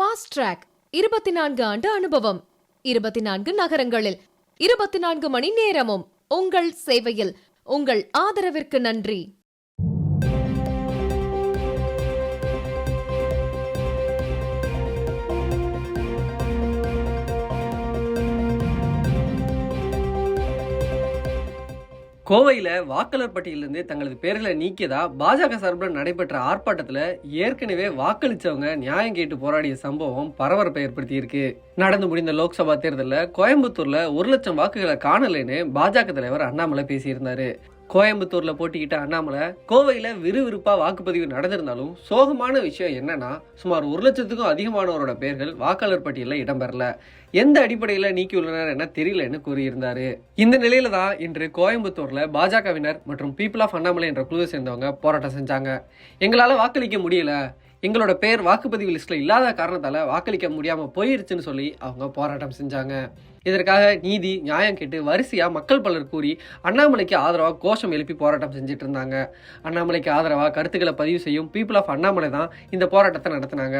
Fast track இருபத்தி நான்கு ஆண்டு அனுபவம். இருபத்தி நான்கு நகரங்களில் இருபத்தி நான்கு மணி நேரமும் உங்கள் சேவையில். உங்கள் ஆதரவிற்கு நன்றி. கோவையில் வாக்காளர் பட்டியலிருந்து தங்களது பேர்களை நீக்கியதா பாஜக சார்பில் நடைபெற்ற ஆர்ப்பாட்டத்தில் ஏற்கனவே வாக்களித்தவங்க நியாயம் கேட்டு போராடிய சம்பவம் பரபரப்பை ஏற்படுத்தியிருக்கு. நடந்து முடிந்த லோக்சபா தேர்தலில் கோயம்புத்தூரில் ஒரு லட்சம் வாக்குகளை காணலைன்னு பாஜக தலைவர் அண்ணாமலை பேசியிருந்தாரு. கோயம்புத்தூர்ல போட்டிக்கிட்ட அண்ணாமலை கோவையில விறுவிறுப்பா வாக்குப்பதிவு நடந்திருந்தாலும் சோகமான விஷயம் என்னன்னா சுமார் ஒரு லட்சத்துக்கும் அதிகமானவரோட பெயர்கள் வாக்காளர் பட்டியலில் இடம்பெறல. எந்த அடிப்படையில் நீக்கியுள்ளனர் என தெரியலன்னு கூறியிருந்தாரு. இந்த நிலையில தான் இன்று கோயம்புத்தூர்ல பாஜகவினர் மற்றும் பீப்புள் ஆஃப் அண்ணாமலை என்ற குழுவை சேர்ந்தவங்க போராட்டம் செஞ்சாங்க. எங்களால வாக்களிக்க முடியல. எங்களோட பேர் வாக்குப்பதிவு லிஸ்ட்ல இல்லாத காரணத்தால வாக்களிக்க முடியாம போயிருச்சுன்னு சொல்லி அவங்க போராட்டம் செஞ்சாங்க. இதற்காக நீதி நியாயம் கேட்டு வரிசையா மக்கள் பலர் கூறி அண்ணாமலைக்கு ஆதரவாக கோஷம் எழுப்பி போராட்டம் செஞ்சுட்டு இருந்தாங்க. அண்ணாமலைக்கு ஆதரவாக கருத்துக்களை பதிவு செய்யும் பீப்புள் ஆஃப் அண்ணாமலை தான் இந்த போராட்டத்தை நடத்தினாங்க.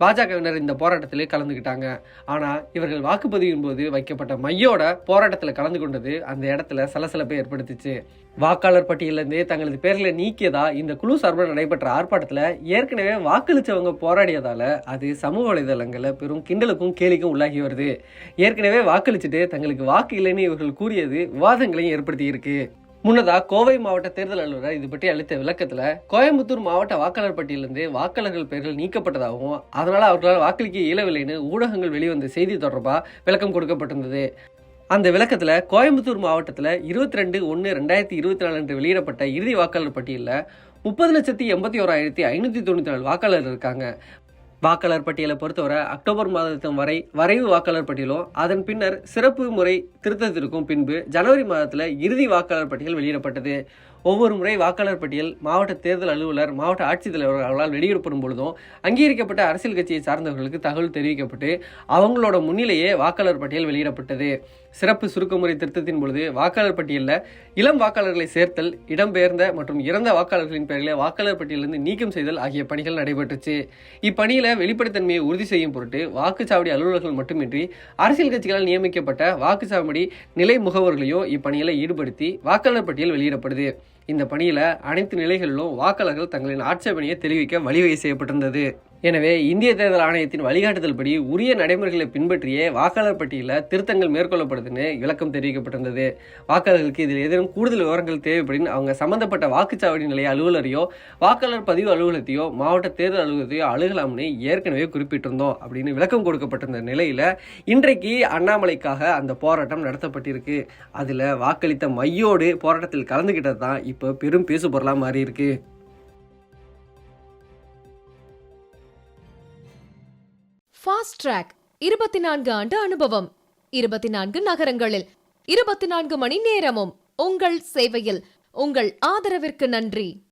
பாஜகவினர் இந்த போராட்டத்திலே கலந்துக்கிட்டாங்க ஆனா இவர்கள் வாக்குப்பதிவின் போது வைக்கப்பட்ட மையோட போராட்டத்தில் கலந்து கொண்டது அந்த இடத்துல சலசலப்பை ஏற்படுத்திச்சு. வாக்காளர் பட்டியலிருந்து தங்களது பேர்களை நீக்கியதா இந்த குழு சார்பில் நடைபெற்ற ஆர்ப்பாட்டத்தில் ஏற்கனவே வாக்களிச்சவங்க போராடியதால அது சமூக வலைதளங்களில் பெரும் கிண்டலுக்கும் கேலிக்கும் உள்ளாகி வருது. ஏற்கனவே வாக்கு வாக்களிச்சுட்டு தங்களுக்கு வாக்கு இல்லைன்னு இவர்கள் கூறியது விவாதங்களையும் ஏற்படுத்தி இருக்கு. முன்னதா கோவை மாவட்ட தேர்தல் அலுவலர் இது பற்றி அளித்த விளக்கத்தில் கோயம்புத்தூர் மாவட்ட வாக்காளர் பட்டியலிருந்து வாக்காளர்கள் பெயர்கள் நீக்கப்பட்டதாகவும் அதனால் அவர்களால் வாக்களிக்க இயலவில்லைன்னு ஊடகங்கள் வெளிவந்த செய்தி தொடர்பாக விளக்கம் கொடுக்கப்பட்டிருந்தது. அந்த விளக்கத்தில் கோயம்புத்தூர் மாவட்டத்தில் இருபத்தி ரெண்டு ஒன்று ரெண்டாயிரத்தி இருபத்தி நாலு அன்று வெளியிடப்பட்ட இறுதி வாக்காளர் பட்டியலில் முப்பது லட்சத்தி எண்பத்தி ஓராயிரத்தி ஐநூற்றி தொண்ணூற்றி நாலு வாக்காளர் இருக்காங்க. வாக்காளர் பட்டியலை பொறுத்தவரை அக்டோபர் மாதத்தின் வரை வரைவு வாக்காளர் பட்டியலும் அதன் பின்னர் சிறப்பு முறை திருத்தத்திற்கும் பின்பு ஜனவரி மாதத்தில் இறுதி வாக்காளர் பட்டியல் வெளியிடப்பட்டது. ஒவ்வொரு முறை வாக்காளர் பட்டியல் மாவட்ட தேர்தல் அலுவலர் மாவட்ட ஆட்சித்தலைவர் அவர்களால் வெளியிடப்படும் பொழுதும் அங்கீகரிக்கப்பட்ட அரசியல் கட்சியை சார்ந்தவர்களுக்கு தகவல் தெரிவிக்கப்பட்டு அவங்களோட முன்னிலேயே வாக்காளர் பட்டியல் வெளியிடப்பட்டது. சிறப்பு சுருக்கமுறை திருத்தத்தின் பொழுது வாக்காளர் பட்டியலில் இளம் வாக்காளர்களை சேர்த்தல் இடம்பெயர்ந்த மற்றும் இறந்த வாக்காளர்களின் பெயர்களை வாக்காளர் பட்டியலிருந்து நீக்கம் செய்தல் ஆகிய பணிகள் நடைபெற்றுச்சு. இப்பணியில் வெளிப்படைத்தன்மையை உறுதி செய்யும் பொருட்டு வாக்குச்சாவடி அலுவலர்கள் மட்டுமின்றி அரசியல் கட்சிகளால் நியமிக்கப்பட்ட வாக்குச்சாவடி நிலை முகவர்களையும் இப்பணிகளை ஈடுபடுத்தி வாக்காளர் பட்டியல் வெளியிடப்படுது. இந்த பணியில அனைத்து நிலைகளிலும் வாக்காளர்கள் தங்களின் ஆட்சேபனையை தெரிவிக்க வழிவகை செய்யப்பட்டிருந்தது. எனவே இந்திய தேர்தல் ஆணையத்தின் வழிகாட்டுதல் படி உரிய நடைமுறைகளை பின்பற்றியே வாக்காளர் பட்டியலில் திருத்தங்கள் மேற்கொள்ளப்படுதுன்னு விளக்கம் தெரிவிக்கப்பட்டிருந்தது. வாக்காளர்களுக்கு இதில் ஏதேனும் கூடுதல் விவரங்கள் தேவைப்படின் அவங்க சம்பந்தப்பட்ட வாக்குச்சாவடி நிலைய அலுவலரையோ வாக்காளர் பதிவு அலுவலகத்தையோ மாவட்ட தேர்தல் அலுவலகத்தையோ அழுகலாம்னு ஏற்கனவே குறிப்பிட்டிருந்தோம் அப்படின்னு விளக்கம் கொடுக்கப்பட்டிருந்த நிலையில் இன்றைக்கு அண்ணாமலைக்காக அந்த போராட்டம் நடத்தப்பட்டிருக்கு. அதில் வாக்களித்த மையோடு போராட்டத்தில் கலந்துக்கிட்டது தான் இப்போ பெரும் பேசுபொருளாக மாறியிருக்கு. மாறி ஃபாஸ்ட் ட்ராக் இருபத்தி நான்கு ஆண்டு அனுபவம். இருபத்தி நான்கு நகரங்களில். இருபத்தி நான்கு மணி நேரமும் உங்கள் சேவையில். உங்கள் ஆதரவிற்கு நன்றி.